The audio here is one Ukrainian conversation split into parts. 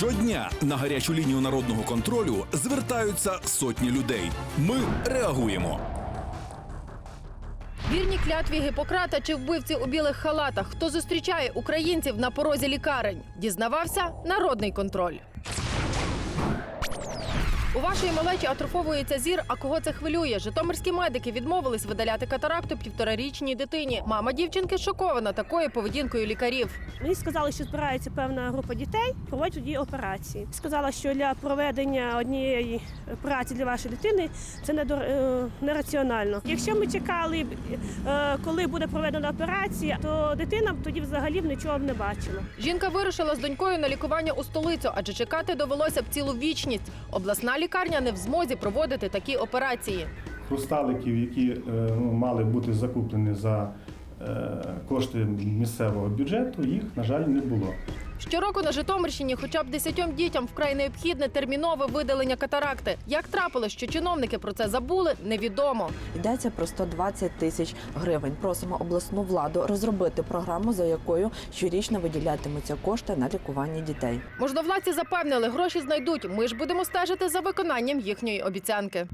Щодня на гарячу лінію народного контролю звертаються сотні людей. Ми реагуємо. Вірні клятві Гіппократа чи вбивці у білих халатах. Хто зустрічає українців на порозі лікарень? Дізнавався народний контроль. У вашої малечі атрофовується зір. А кого це хвилює? Житомирські медики відмовились видаляти катаракту півторарічній дитині. Мама дівчинки шокована такою поведінкою лікарів. Мені сказали, що збирається певна група дітей, проводять тоді операції. Сказала, що для проведення однієї операції для вашої дитини це не нераціонально. Якщо ми чекали, е, коли буде проведена операція, то дитина тоді взагалі б нічого б не бачила. Жінка вирушила з донькою на лікування у столицю, адже чекати довелося б цілу вічність. Обласна лікарня не в змозі проводити такі операції. хрусталиків, які е, ну, мали бути закуплені за е, кошти місцевого бюджету, їх, на жаль, не було. Щороку на Житомирщині хоча б десятьом дітям вкрай необхідне термінове видалення катаракти. Як трапилось, що чиновники про це забули, невідомо. Йдеться про 120 тисяч гривень. Просимо обласну владу розробити програму, за якою щорічно виділятимуться кошти на лікування дітей. Можновладці запевнили, гроші знайдуть. Ми ж будемо стежити за виконанням їхньої обіцянки.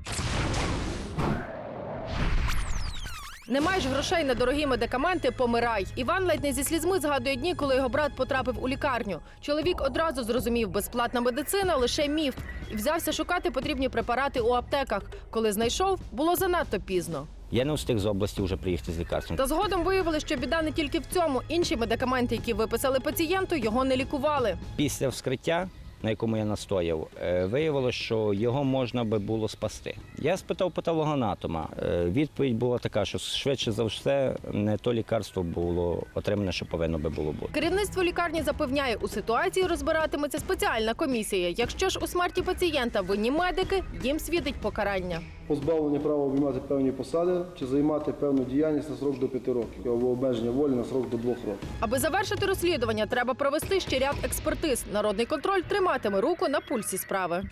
Не маєш грошей на дорогі медикаменти, помирай. Іван ледь не зі слізьми згадує дні, коли його брат потрапив у лікарню. Чоловік одразу зрозумів, безплатна медицина лише міф, і взявся шукати потрібні препарати у аптеках. Коли знайшов, було занадто пізно. Я не встиг з області вже приїхати з лікарством. Та згодом виявили, що біда не тільки в цьому. Інші медикаменти, які виписали пацієнту, його не лікували. Після вскриття, на якому я настояв, е, виявилося, що його можна би було спасти. Я спитав патологоанатома. Е, Відповідь була така, що швидше за все не то лікарство було отримане, що повинно би було бути. Керівництво лікарні запевняє, у ситуації розбиратиметься спеціальна комісія. Якщо ж у смерті пацієнта винні медики, їм свідить покарання. Позбавлення права обіймати певні посади чи займати певну діяльність на срок до 5 років або обмеження волі на срок до 2 років. Аби завершити розслідування, треба провести ще ряд експертиз. Народний контроль триматиме руку на пульсі справи.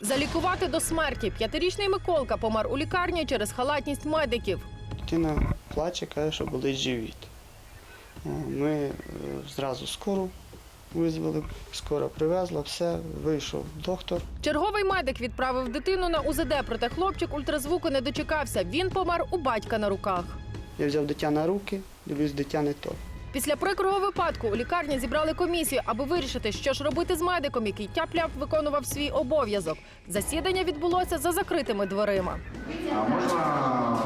Залікувати до смерті. П'ятирічний Миколка помер у лікарні через халатність медиків. Дитина плаче, каже, що болить живіт. Ми е, зразу скору визвали, скоро привезла, все, вийшов доктор. Черговий медик відправив дитину на УЗД, проте хлопчик ультразвуку не дочекався. Він помер у батька на руках. Я взяв дитя на руки, дивлюсь, дитя не то. Після прикрого випадку у лікарні зібрали комісію, аби вирішити, що ж робити з медиком, який тяп-ляп виконував свій обов'язок. Засідання відбулося за закритими дверима. А можна,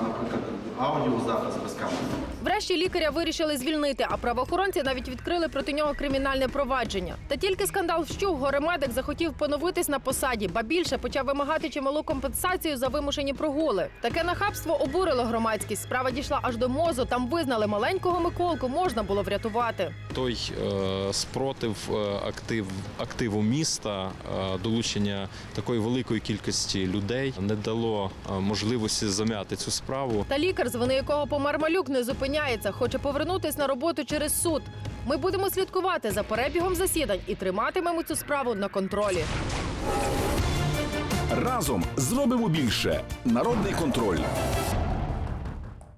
наприклад, аудіозапис без камери? Врешті лікаря вирішили звільнити, а правоохоронці навіть відкрили проти нього кримінальне провадження. Та тільки скандал вщух, горемедик захотів поновитись на посаді, ба більше почав вимагати чималу компенсацію за вимушені прогули. Таке нахабство обурило громадськість. Справа дійшла аж до мозу. Там визнали маленького Миколку можна було врятувати. Той е, спротив е, актив, активу міста, е, долучення такої великої кількості людей не дало можливості зам'яти цю справу. Та лікар, з вини якого помер малюк, не зупиняється, хоче повернутись на роботу через суд. Ми будемо слідкувати за перебігом засідань і триматимемо цю справу на контролі. Разом зробимо більше. Народний контроль.